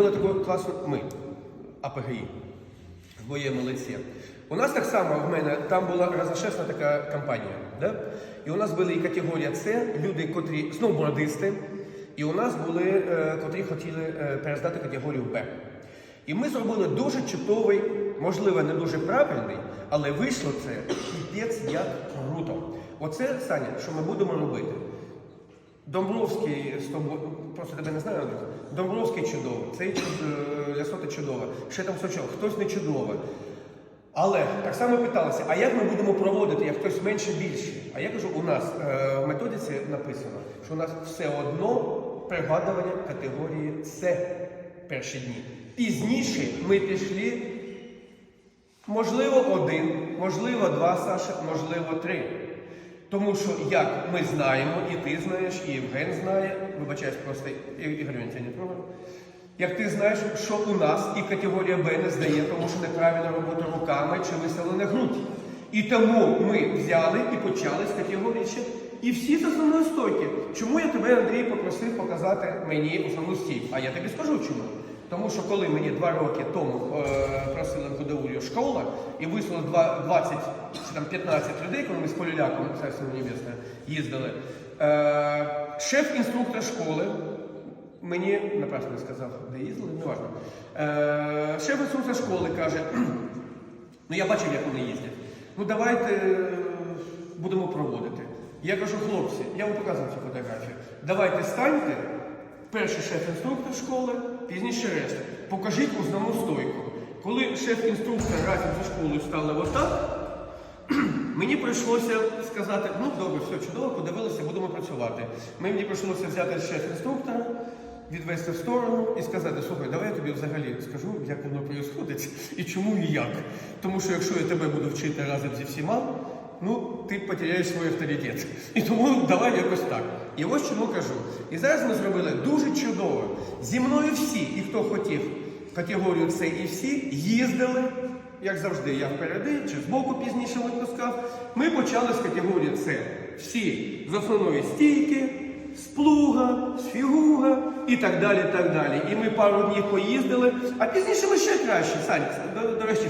Такого класу ми, АПГІ, в моєму лиці. У нас так само в мене там була розошесна така кампанія. Да? І у нас були і категорія С, люди, котрі сноубордисти, і у нас були, е, котрі хотіли е, перездати категорію Б. І ми зробили дуже чудовий, можливо, не дуже правильний, але вийшло це піпець як круто. Оце, Саня, що ми будемо робити. Домбровський з тобою, просто тебе не знаю. Домбровський чудовий, цей е, Лясота чудова, ще там Сочок, хтось не чудовий. Але так само питалися, а як ми будемо проводити, як хтось менше більше? А я кажу, у нас е, в методиці написано, що у нас все одно пригадування категорії С перші дні. Пізніше ми пішли, можливо, один, можливо, два, Саша, можливо, три. Тому що як ми знаємо, і ти знаєш, і Євген знає, вибачаюсь просто Ігор Леонтій, не трогаю. Як ти знаєш, що у нас і категорія Б не здає, тому що неправильна робота руками чи виселена грудь. І тому ми взяли і почали з категорії ще. І всі з основної стойки. Чому я тебе, Андрій, попросив показати мені основну стійку? А я тобі скажу чому. Що коли мені два роки тому е, просили Гудаурію школа і вислали 20 чи там 15 людей, коли ми з Полюляком, Царство Небесне, їздили, е, шеф-інструктор школи Мені напрасно не сказав, де їздили, не важливо. Е, шеф інструктор школи каже: ну я бачив, як вони їздять. Ну давайте е, будемо проводити. Я кажу, хлопці, я вам показав цю фотографію. Давайте станьте, перший шеф-інструктор школи, пізніше решта. Покажіть основну стойку. Коли шеф-інструктор разом зі школою стали отак, Мені прийшлося сказати, ну добре, все чудово, подивилися, будемо працювати. Мені прийшлося взяти шеф-інструктора, відвести в сторону і сказати, слухай, давай я тобі взагалі скажу, як воно відбувається і чому і як. Тому що якщо я тебе буду вчити разом зі всіма, ну ти потеряєш свій авторитет. І тому давай якось так. І ось чому кажу. І зараз ми зробили дуже чудово. Зі мною всі, і хто хотів категорію С і всі, їздили як завжди, я впереди чи збоку пізніше відпускав. Ми почали з категорії С. Всі з основної стійки, з плуга, з фігуга і так далі. так далі. І ми пару днів поїздили, а пізніше ми ще краще, Саня, до, до речі,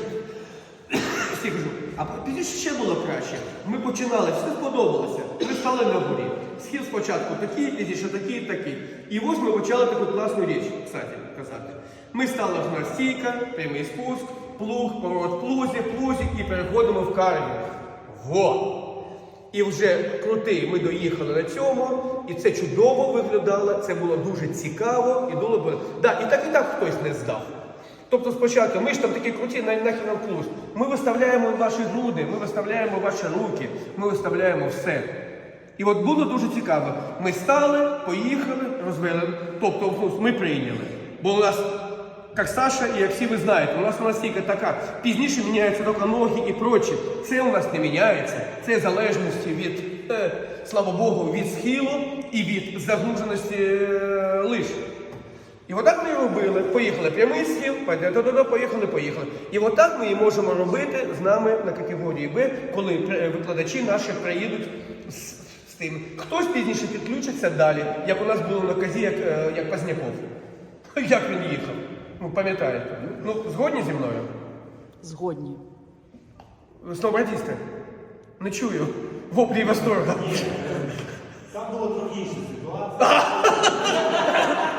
всі кажу, а пізніше ще було краще. Ми починали, все сподобалося. Ми стали на горі. Схід спочатку такий, пізніше такий, такий. І ось ми почали таку класну річ, кстати, казати. Ми стали в нас стійка, прямий спуск, плуг, поворот плузі, плузі і переходимо в карвінг. Во! І вже крутий, ми доїхали на цьому, і це чудово виглядало, це було дуже цікаво, і було б. Да, і так і так хтось не здав. Тобто спочатку ми ж там такі круті, на нахер нам плюс. Ми виставляємо ваші груди, ми виставляємо ваші руки, ми виставляємо все. І от було дуже цікаво. Ми стали, поїхали, розвели. Тобто ну, ми прийняли. Бо у нас, як Саша і як всі ви знаєте, у нас нас стійка така. Пізніше міняються тільки ноги і прочі. Це у нас не міняється. Це залежності від, е, слава Богу, від схилу і від загруженості е, лиш. І отак ми і робили. Поїхали прямий схил, туди, поїхали, поїхали. І отак ми і можемо робити з нами на категорії Б, коли е, викладачі наші приїдуть з, з тим. Хтось пізніше підключиться далі, як у нас було на казі, як, е, як Позняков. Як він їхав? Ну, пам'ятаєте. Ну, згодні зі мною? Згодні. Сноубордісти? Не чую. Воплі і восторга. Там було трохи інша ситуація.